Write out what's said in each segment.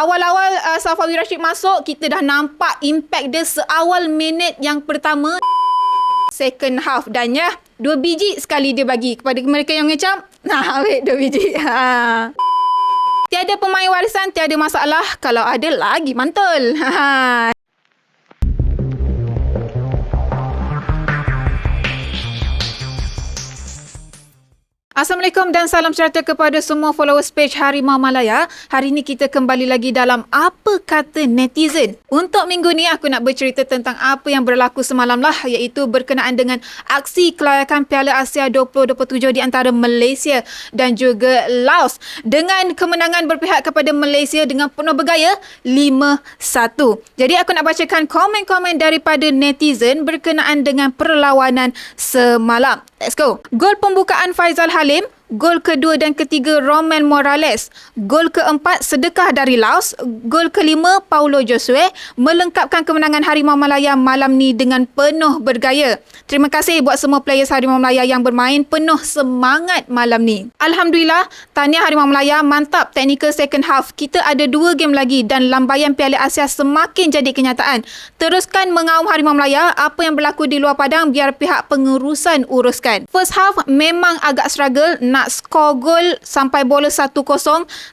Awal-awal uh, Safawi Rashid masuk, kita dah nampak impact dia seawal minit yang pertama second half dan ya dua biji sekali dia bagi kepada mereka yang ngecam. Nah, wait dua biji. Ha. Tiada pemain warisan, tiada masalah. Kalau ada lagi mantul. Ha. Assalamualaikum dan salam sejahtera kepada semua followers page Harimau Malaya. Hari ini kita kembali lagi dalam Apa Kata Netizen. Untuk minggu ni aku nak bercerita tentang apa yang berlaku semalam lah iaitu berkenaan dengan aksi kelayakan Piala Asia 2027 di antara Malaysia dan juga Laos. Dengan kemenangan berpihak kepada Malaysia dengan penuh bergaya 5-1. Jadi aku nak bacakan komen-komen daripada netizen berkenaan dengan perlawanan semalam. Let's go. Gol pembukaan Faizal Halim kalem Gol kedua dan ketiga Roman Morales. Gol keempat sedekah dari Laos. Gol kelima Paulo Josue melengkapkan kemenangan Harimau Malaya malam ni dengan penuh bergaya. Terima kasih buat semua players Harimau Malaya yang bermain penuh semangat malam ni. Alhamdulillah, tahniah Harimau Malaya mantap technical second half. Kita ada dua game lagi dan lambaian Piala Asia semakin jadi kenyataan. Teruskan mengaum Harimau Malaya apa yang berlaku di luar padang biar pihak pengurusan uruskan. First half memang agak struggle nak nak skor gol sampai bola 1-0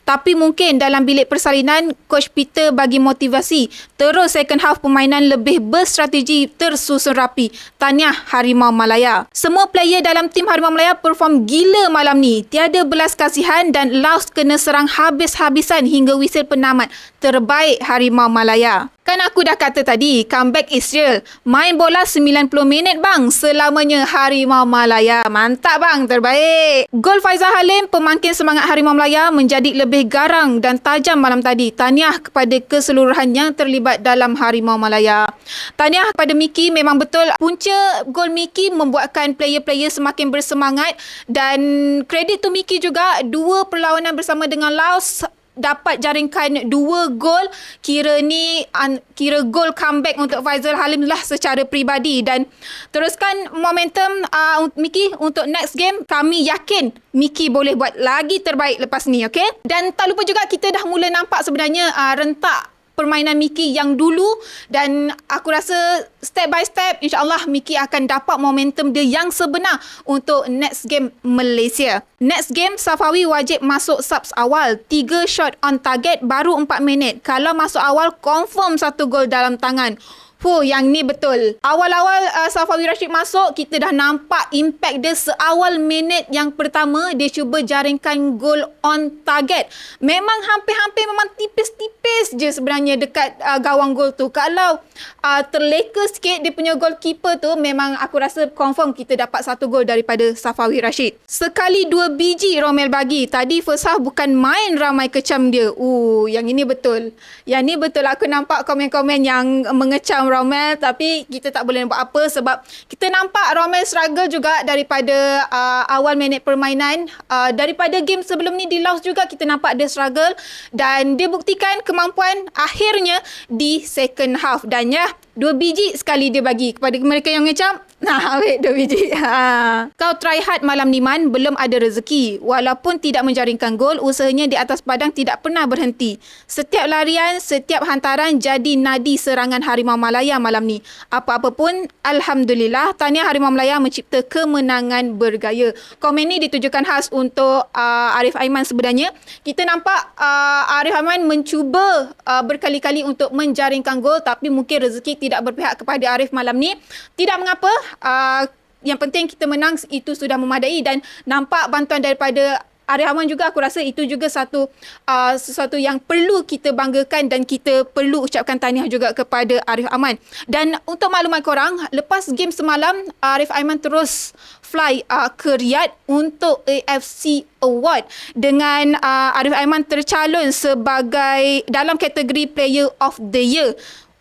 tapi mungkin dalam bilik persalinan coach Peter bagi motivasi terus second half permainan lebih berstrategi tersusun rapi. Tahniah Harimau Malaya. Semua player dalam tim Harimau Malaya perform gila malam ni. Tiada belas kasihan dan Laos kena serang habis-habisan hingga whistle penamat terbaik Harimau Malaya Kan aku dah kata tadi, comeback is real. Main bola 90 minit bang, selamanya Harimau Malaya. Mantap bang, terbaik. Gol Faizal Halim, pemangkin semangat Harimau Malaya menjadi lebih garang dan tajam malam tadi. Tahniah kepada keseluruhan yang terlibat dalam Harimau Malaya. Tahniah kepada Miki, memang betul punca gol Miki membuatkan player-player semakin bersemangat dan kredit tu Miki juga dua perlawanan bersama dengan Laos dapat jaringkan dua gol. Kira ni un, kira gol comeback untuk Faizal Halim lah secara peribadi. Dan teruskan momentum uh, Miki untuk next game. Kami yakin Miki boleh buat lagi terbaik lepas ni okay dan tak lupa juga kita dah mula nampak sebenarnya uh, rentak permainan Miki yang dulu dan aku rasa step by step insyaAllah Miki akan dapat momentum dia yang sebenar untuk next game Malaysia. Next game Safawi wajib masuk subs awal. 3 shot on target baru 4 minit. Kalau masuk awal confirm satu gol dalam tangan. Fuh, yang ni betul. Awal-awal uh, Safawi Rashid masuk, kita dah nampak impact dia seawal minit yang pertama. Dia cuba jaringkan gol on target. Memang hampir-hampir memang tipis-tipis je sebenarnya dekat uh, gawang gol tu. Kalau uh, terleka sikit dia punya goalkeeper tu, memang aku rasa confirm kita dapat satu gol daripada Safawi Rashid. Sekali dua biji Romel bagi. Tadi first half bukan main ramai kecam dia. Uh, yang ini betul. Yang ni betul aku nampak komen-komen yang mengecam Romel tapi kita tak boleh buat apa sebab kita nampak Romel struggle juga daripada uh, awal minit permainan. Uh, daripada game sebelum ni di Laos juga kita nampak dia struggle dan dia buktikan kemampuan akhirnya di second half. Dan ya dua biji sekali dia bagi kepada mereka yang ngecam Nah, wait, dua biji. Ha. Kau try hard malam ni man, belum ada rezeki. Walaupun tidak menjaringkan gol, usahanya di atas padang tidak pernah berhenti. Setiap larian, setiap hantaran jadi nadi serangan Harimau Malaya malam ni. Apa-apa pun, Alhamdulillah, tahniah Harimau Malaya mencipta kemenangan bergaya. Komen ni ditujukan khas untuk uh, Arif Aiman sebenarnya. Kita nampak uh, Arif Aiman mencuba uh, berkali-kali untuk menjaringkan gol tapi mungkin rezeki tidak berpihak kepada Arif malam ni. Tidak mengapa, uh, yang penting kita menang itu sudah memadai dan nampak bantuan daripada Arif Aman juga aku rasa itu juga satu uh, sesuatu yang perlu kita banggakan dan kita perlu ucapkan tahniah juga kepada Arif Aman. Dan untuk maklumat korang, lepas game semalam Arif Aiman terus fly uh, ke Riyadh untuk AFC Award dengan uh, Arif Aiman tercalon sebagai dalam kategori Player of the Year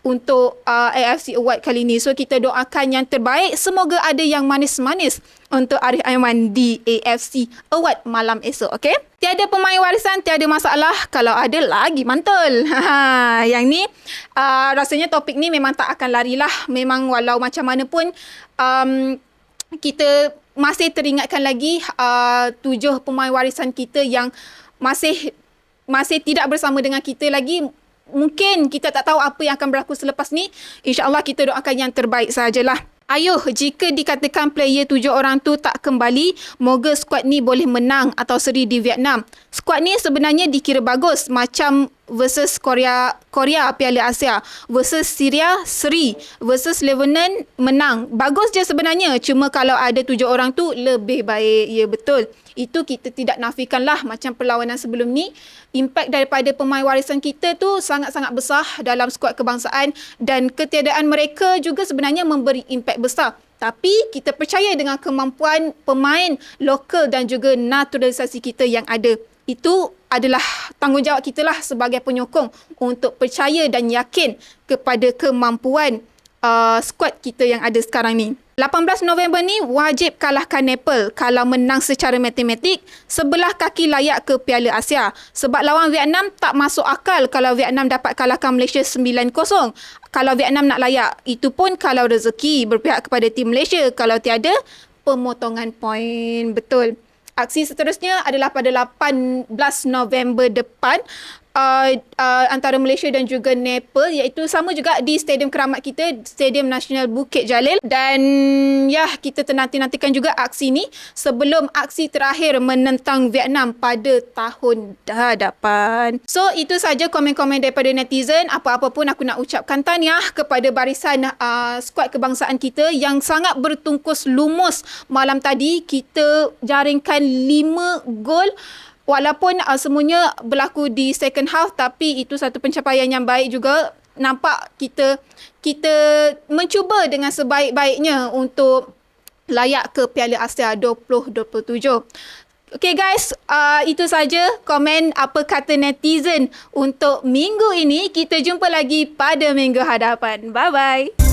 untuk uh, AFC Award kali ini. So kita doakan yang terbaik. Semoga ada yang manis-manis untuk Arif Aiman di AFC Award malam esok. Okay? Tiada pemain warisan, tiada masalah. Kalau ada lagi mantul. yang ni uh, rasanya topik ni memang tak akan larilah. Memang walau macam mana pun um, kita masih teringatkan lagi uh, tujuh pemain warisan kita yang masih masih tidak bersama dengan kita lagi mungkin kita tak tahu apa yang akan berlaku selepas ni insyaallah kita doakan yang terbaik sajalah Ayuh, jika dikatakan player tujuh orang tu tak kembali, moga skuad ni boleh menang atau seri di Vietnam. Skuad ni sebenarnya dikira bagus macam versus Korea Korea Piala Asia versus Syria seri versus Lebanon menang. Bagus je sebenarnya. Cuma kalau ada tujuh orang tu lebih baik. Ya betul. Itu kita tidak nafikan lah macam perlawanan sebelum ni. Impact daripada pemain warisan kita tu sangat-sangat besar dalam skuad kebangsaan dan ketiadaan mereka juga sebenarnya memberi impact besar. Tapi kita percaya dengan kemampuan pemain lokal dan juga naturalisasi kita yang ada. Itu adalah tanggungjawab kita lah sebagai penyokong untuk percaya dan yakin kepada kemampuan uh, skuad kita yang ada sekarang ni. 18 November ni wajib kalahkan Nepal kalau menang secara matematik sebelah kaki layak ke Piala Asia. Sebab lawan Vietnam tak masuk akal kalau Vietnam dapat kalahkan Malaysia 9-0. Kalau Vietnam nak layak, itu pun kalau rezeki berpihak kepada tim Malaysia. Kalau tiada, pemotongan poin. Betul. Aksi seterusnya adalah pada 18 November depan uh, uh, antara Malaysia dan juga Nepal iaitu sama juga di Stadium Keramat kita Stadium Nasional Bukit Jalil. Dan ya kita tenanti-nantikan juga aksi ni sebelum aksi terakhir menentang Vietnam pada tahun hadapan. So itu saja komen-komen daripada netizen. Apa-apa pun aku nak ucapkan tahniah kepada barisan uh, skuad kebangsaan kita yang sangat bertungkus lumus malam tadi. Kita jaringkan 5 gol walaupun uh, semuanya berlaku di second half tapi itu satu pencapaian yang baik juga nampak kita kita mencuba dengan sebaik-baiknya untuk layak ke Piala Asia 2027. Okay guys, uh, itu saja komen apa kata netizen untuk minggu ini. Kita jumpa lagi pada minggu hadapan. Bye bye.